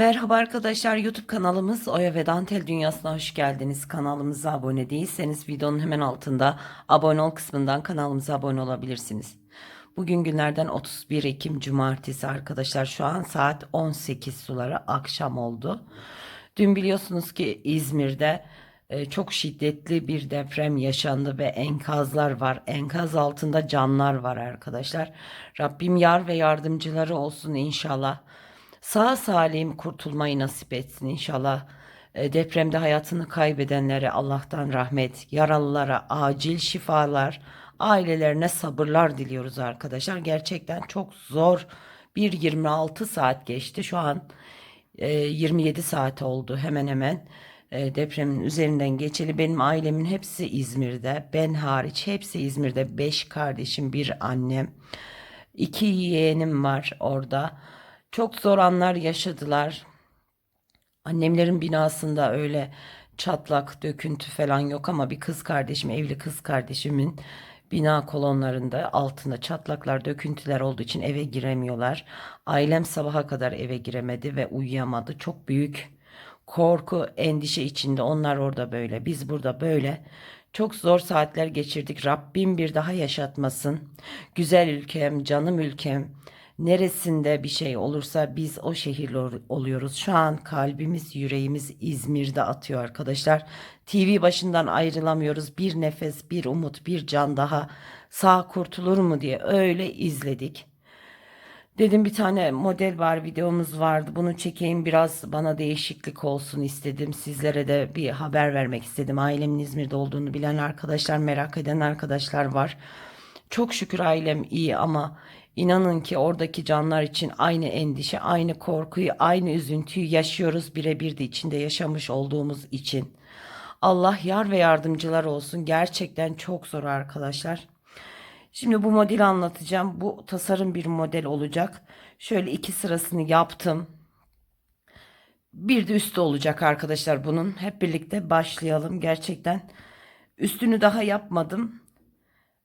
Merhaba arkadaşlar YouTube kanalımız Oya ve Dantel Dünyası'na hoş geldiniz. Kanalımıza abone değilseniz videonun hemen altında abone ol kısmından kanalımıza abone olabilirsiniz. Bugün günlerden 31 Ekim Cumartesi arkadaşlar şu an saat 18 suları akşam oldu. Dün biliyorsunuz ki İzmir'de e, çok şiddetli bir deprem yaşandı ve enkazlar var. Enkaz altında canlar var arkadaşlar. Rabbim yar ve yardımcıları olsun inşallah. Sağ salim kurtulmayı nasip etsin inşallah. E, Depremde hayatını kaybedenlere Allah'tan rahmet, yaralılara acil şifalar, ailelerine sabırlar diliyoruz arkadaşlar. Gerçekten çok zor bir 26 saat geçti. Şu an e, 27 saat oldu hemen hemen. E, depremin üzerinden geçeli benim ailemin hepsi İzmir'de. Ben hariç hepsi İzmir'de. Beş kardeşim, bir annem. İki yeğenim var orada. Çok zor anlar yaşadılar. Annemlerin binasında öyle çatlak, döküntü falan yok ama bir kız kardeşim, evli kız kardeşimin bina kolonlarında altında çatlaklar, döküntüler olduğu için eve giremiyorlar. Ailem sabaha kadar eve giremedi ve uyuyamadı. Çok büyük korku, endişe içinde. Onlar orada böyle, biz burada böyle. Çok zor saatler geçirdik. Rabbim bir daha yaşatmasın. Güzel ülkem, canım ülkem. Neresinde bir şey olursa biz o şehirli ol- oluyoruz. Şu an kalbimiz, yüreğimiz İzmir'de atıyor arkadaşlar. TV başından ayrılamıyoruz. Bir nefes, bir umut, bir can daha sağ kurtulur mu diye öyle izledik. Dedim bir tane model var videomuz vardı bunu çekeyim biraz bana değişiklik olsun istedim sizlere de bir haber vermek istedim ailemin İzmir'de olduğunu bilen arkadaşlar merak eden arkadaşlar var çok şükür ailem iyi ama inanın ki oradaki canlar için aynı endişe aynı korkuyu aynı üzüntüyü yaşıyoruz birebir de içinde yaşamış olduğumuz için Allah yar ve yardımcılar olsun gerçekten çok zor arkadaşlar. Şimdi bu modeli anlatacağım. Bu tasarım bir model olacak. Şöyle iki sırasını yaptım. Bir de üstü olacak arkadaşlar bunun. Hep birlikte başlayalım. Gerçekten üstünü daha yapmadım.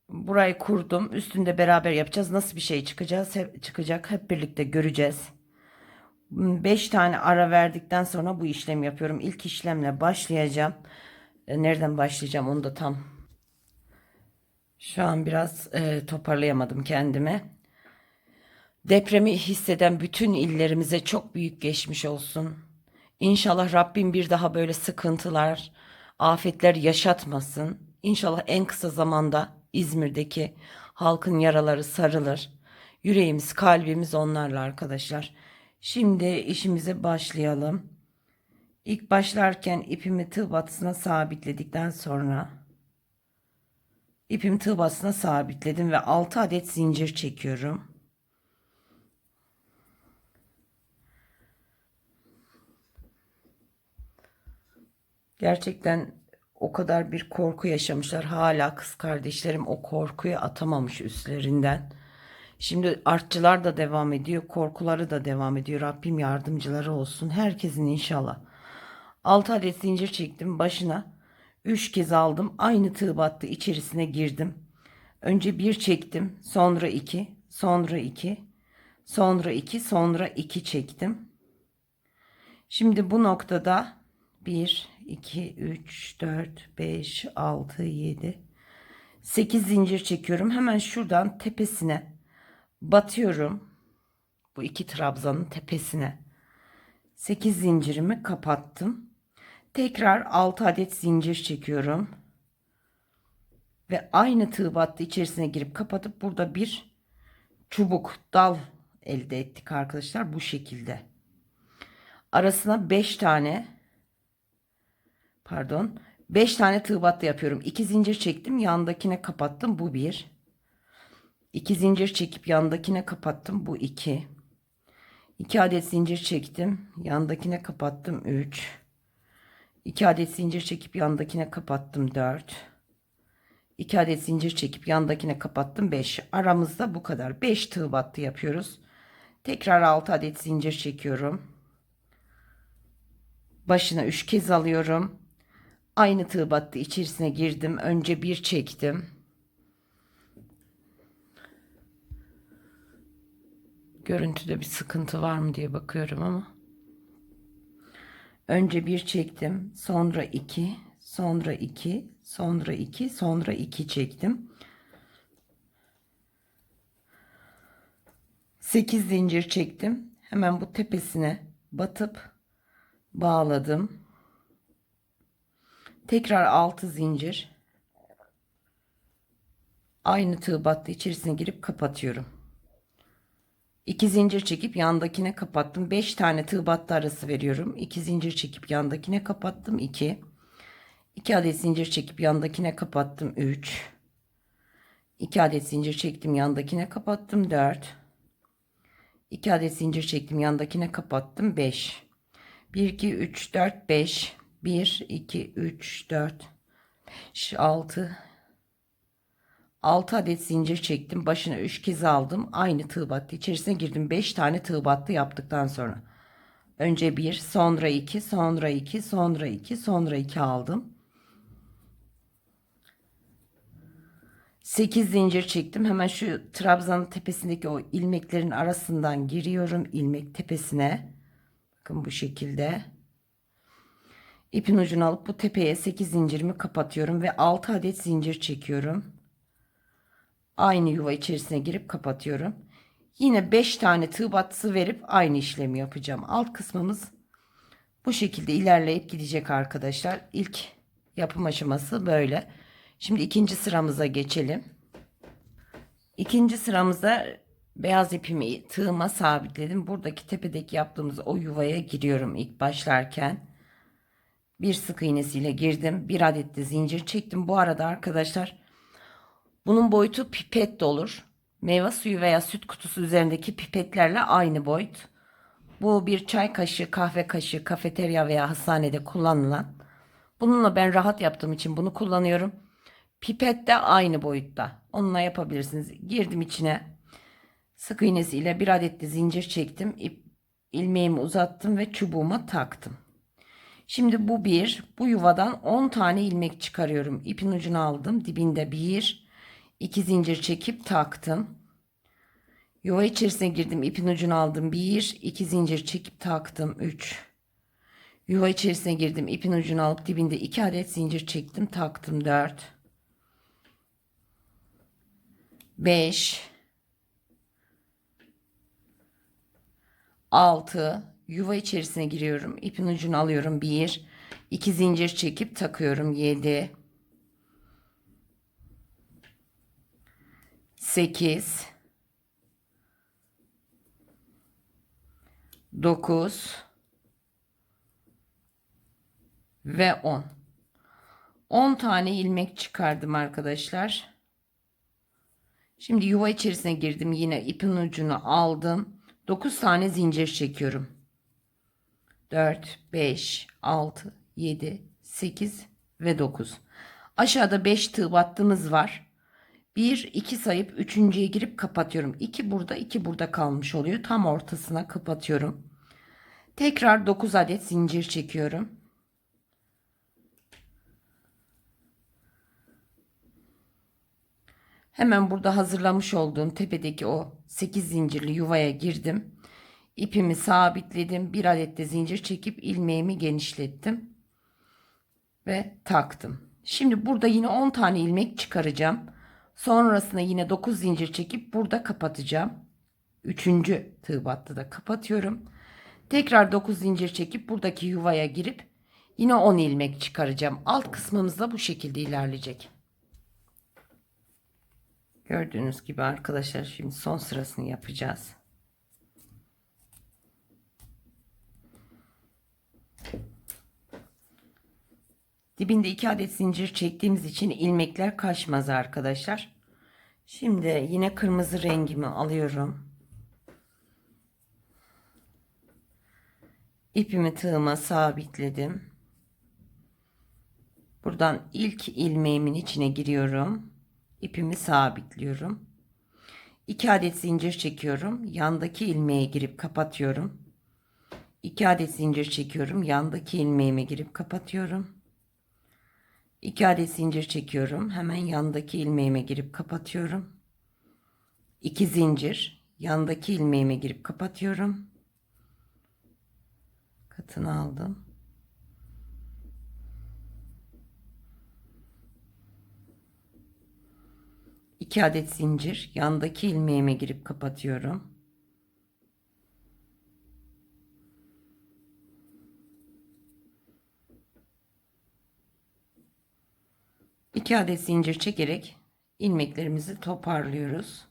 Burayı kurdum. Üstünde beraber yapacağız. Nasıl bir şey çıkacağız? Hep, çıkacak. Hep birlikte göreceğiz. 5 tane ara verdikten sonra bu işlemi yapıyorum. İlk işlemle başlayacağım. E, Nereden başlayacağım onu da tam şu an biraz e, toparlayamadım kendimi. Depremi hisseden bütün illerimize çok büyük geçmiş olsun. İnşallah Rabbim bir daha böyle sıkıntılar, afetler yaşatmasın. İnşallah en kısa zamanda İzmir'deki halkın yaraları sarılır. Yüreğimiz, kalbimiz onlarla arkadaşlar. Şimdi işimize başlayalım. İlk başlarken ipimi tığ batısına sabitledikten sonra İpimi tığ batısına sabitledim ve 6 adet zincir çekiyorum. Gerçekten o kadar bir korku yaşamışlar. Hala kız kardeşlerim o korkuyu atamamış üstlerinden. Şimdi artçılar da devam ediyor. Korkuları da devam ediyor. Rabbim yardımcıları olsun. Herkesin inşallah. 6 adet zincir çektim başına. 3 kez aldım. Aynı tığ battı içerisine girdim. Önce bir çektim. Sonra iki. Sonra iki. Sonra iki. Sonra iki çektim. Şimdi bu noktada 1, 2, 3, 4, 5, 6, 7, 8 zincir çekiyorum. Hemen şuradan tepesine batıyorum. Bu iki trabzanın tepesine. 8 zincirimi kapattım. Tekrar 6 adet zincir çekiyorum. Ve aynı tığ battı içerisine girip kapatıp burada bir çubuk dal elde ettik arkadaşlar bu şekilde. Arasına 5 tane pardon 5 tane tığ battı yapıyorum. 2 zincir çektim yandakine kapattım bu bir. 2 zincir çekip yandakine kapattım bu 2. 2 adet zincir çektim yandakine kapattım 3. 2 adet zincir çekip yandakine kapattım 4. 2 adet zincir çekip yandakine kapattım 5. Aramızda bu kadar. 5 tığ battı yapıyoruz. Tekrar 6 adet zincir çekiyorum. Başına 3 kez alıyorum. Aynı tığ battı içerisine girdim. Önce bir çektim. Görüntüde bir sıkıntı var mı diye bakıyorum ama. Önce bir çektim, sonra iki, sonra iki, sonra iki, sonra iki çektim. 8 zincir çektim. Hemen bu tepesine batıp bağladım. Tekrar 6 zincir. Aynı tığ battı içerisine girip kapatıyorum. 2 zincir çekip yandakine kapattım. 5 tane tığ battı arası veriyorum. 2 zincir çekip yandakine kapattım. 2. 2 adet zincir çekip yandakine kapattım. 3. 2 adet zincir çektim yandakine kapattım. 4. 2 adet zincir çektim yandakine kapattım 5 1 2 3 4 5 1 2 3 4 5 6 6 adet zincir çektim başına 3 kez aldım aynı tığ battı içerisine girdim 5 tane tığ battı yaptıktan sonra önce 1 sonra 2 sonra 2 sonra 2 sonra 2 aldım 8 zincir çektim. Hemen şu trabzanın tepesindeki o ilmeklerin arasından giriyorum ilmek tepesine. Bakın bu şekilde. İpin ucunu alıp bu tepeye 8 zincirimi kapatıyorum ve 6 adet zincir çekiyorum. Aynı yuva içerisine girip kapatıyorum. Yine 5 tane tığ battısı verip aynı işlemi yapacağım. Alt kısmımız bu şekilde ilerleyip gidecek arkadaşlar. İlk yapım aşaması böyle. Şimdi ikinci sıramıza geçelim. İkinci sıramızda beyaz ipimi tığıma sabitledim. Buradaki tepedeki yaptığımız o yuvaya giriyorum ilk başlarken. Bir sık iğnesiyle girdim. Bir adet de zincir çektim. Bu arada arkadaşlar bunun boyutu pipet de olur. Meyve suyu veya süt kutusu üzerindeki pipetlerle aynı boyut. Bu bir çay kaşığı, kahve kaşığı, kafeterya veya hastanede kullanılan. Bununla ben rahat yaptığım için bunu kullanıyorum. Pipet de aynı boyutta. Onunla yapabilirsiniz. Girdim içine. Sık iğnesiyle bir adet de zincir çektim. İp, ilmeğimi uzattım ve çubuğuma taktım. Şimdi bu bir. Bu yuvadan 10 tane ilmek çıkarıyorum. İpin ucunu aldım. Dibinde bir. iki zincir çekip taktım. Yuva içerisine girdim. İpin ucunu aldım. Bir. iki zincir çekip taktım. Üç. Yuva içerisine girdim. İpin ucunu alıp dibinde iki adet zincir çektim. Taktım. Dört. 5 6 yuva içerisine giriyorum. İpin ucunu alıyorum. 1 2 zincir çekip takıyorum. 7 8 9 ve 10 10 tane ilmek çıkardım arkadaşlar. Şimdi yuva içerisine girdim. Yine ipin ucunu aldım. 9 tane zincir çekiyorum. 4, 5, 6, 7, 8 ve 9. Aşağıda 5 tığ battığımız var. 1, 2 sayıp üçüncüye girip kapatıyorum. 2 burada, 2 burada kalmış oluyor. Tam ortasına kapatıyorum. Tekrar 9 adet zincir çekiyorum. Hemen burada hazırlamış olduğum tepedeki o 8 zincirli yuvaya girdim. İpimi sabitledim. Bir adet de zincir çekip ilmeğimi genişlettim. Ve taktım. Şimdi burada yine 10 tane ilmek çıkaracağım. Sonrasında yine 9 zincir çekip burada kapatacağım. Üçüncü tığ battı da kapatıyorum. Tekrar 9 zincir çekip buradaki yuvaya girip yine 10 ilmek çıkaracağım. Alt kısmımız da bu şekilde ilerleyecek. Gördüğünüz gibi arkadaşlar şimdi son sırasını yapacağız. Dibinde iki adet zincir çektiğimiz için ilmekler kaçmaz arkadaşlar. Şimdi yine kırmızı rengimi alıyorum. İpimi tığıma sabitledim. Buradan ilk ilmeğimin içine giriyorum ipimi sabitliyorum. 2 adet zincir çekiyorum. Yandaki ilmeğe girip kapatıyorum. 2 adet zincir çekiyorum. Yandaki ilmeğime girip kapatıyorum. 2 adet zincir çekiyorum. Hemen yandaki ilmeğime girip kapatıyorum. 2 zincir yandaki ilmeğime girip kapatıyorum. Katını aldım. İki adet zincir yandaki ilmeğime girip kapatıyorum. İki adet zincir çekerek ilmeklerimizi toparlıyoruz.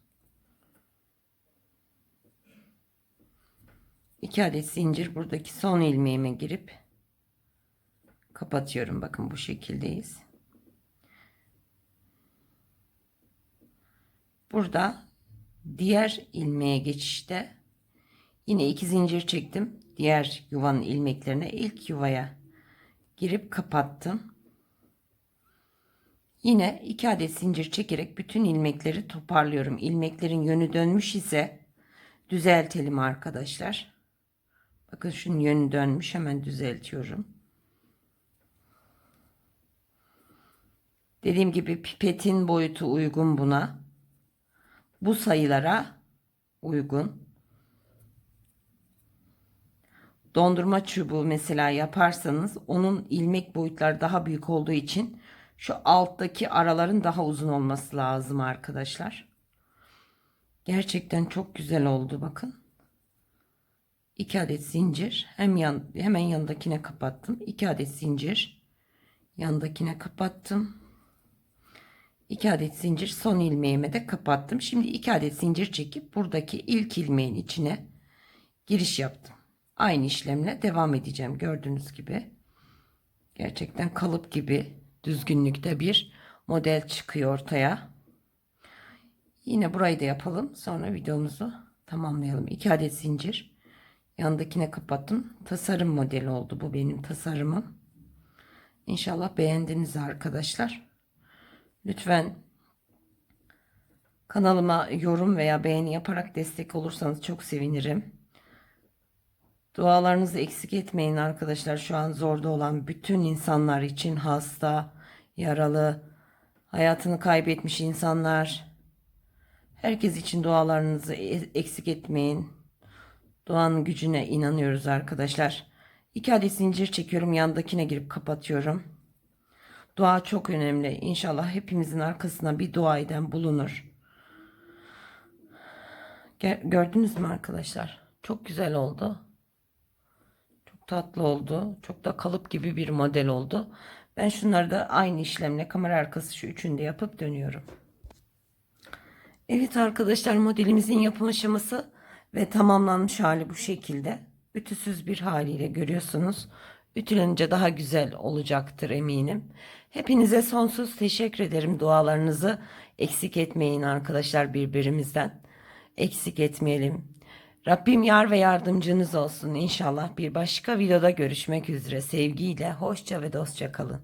2 adet zincir buradaki son ilmeğime girip kapatıyorum. Bakın bu şekildeyiz. Burada diğer ilmeğe geçişte yine iki zincir çektim. Diğer yuvanın ilmeklerine ilk yuvaya girip kapattım. Yine iki adet zincir çekerek bütün ilmekleri toparlıyorum. İlmeklerin yönü dönmüş ise düzeltelim arkadaşlar. Bakın şunun yönü dönmüş hemen düzeltiyorum. Dediğim gibi pipetin boyutu uygun buna. Bu sayılara uygun. Dondurma çubuğu mesela yaparsanız onun ilmek boyutları daha büyük olduğu için şu alttaki araların daha uzun olması lazım arkadaşlar. Gerçekten çok güzel oldu bakın. 2 adet zincir hem yan, hemen yanındakine kapattım. 2 adet zincir yandakine kapattım. 2 adet zincir son ilmeğime de kapattım. Şimdi 2 adet zincir çekip buradaki ilk ilmeğin içine giriş yaptım. Aynı işlemle devam edeceğim gördüğünüz gibi. Gerçekten kalıp gibi düzgünlükte bir model çıkıyor ortaya. Yine burayı da yapalım. Sonra videomuzu tamamlayalım. 2 adet zincir Yandakine kapattım. Tasarım modeli oldu bu benim tasarımım. İnşallah beğendiniz arkadaşlar. Lütfen kanalıma yorum veya beğeni yaparak destek olursanız çok sevinirim. Dualarınızı eksik etmeyin arkadaşlar. Şu an zorda olan bütün insanlar için hasta, yaralı, hayatını kaybetmiş insanlar. Herkes için dualarınızı e- eksik etmeyin. Doğanın gücüne inanıyoruz arkadaşlar. İki adet zincir çekiyorum. Yandakine girip kapatıyorum. Dua çok önemli. İnşallah hepimizin arkasına bir dua eden bulunur. Gördünüz mü arkadaşlar? Çok güzel oldu. Çok tatlı oldu. Çok da kalıp gibi bir model oldu. Ben şunları da aynı işlemle kamera arkası şu üçünü de yapıp dönüyorum. Evet arkadaşlar modelimizin yapım aşaması ve tamamlanmış hali bu şekilde. Ütüsüz bir haliyle görüyorsunuz. Ütülenince daha güzel olacaktır eminim. Hepinize sonsuz teşekkür ederim. Dualarınızı eksik etmeyin arkadaşlar birbirimizden. Eksik etmeyelim. Rabbim yar ve yardımcınız olsun. İnşallah bir başka videoda görüşmek üzere. Sevgiyle, hoşça ve dostça kalın.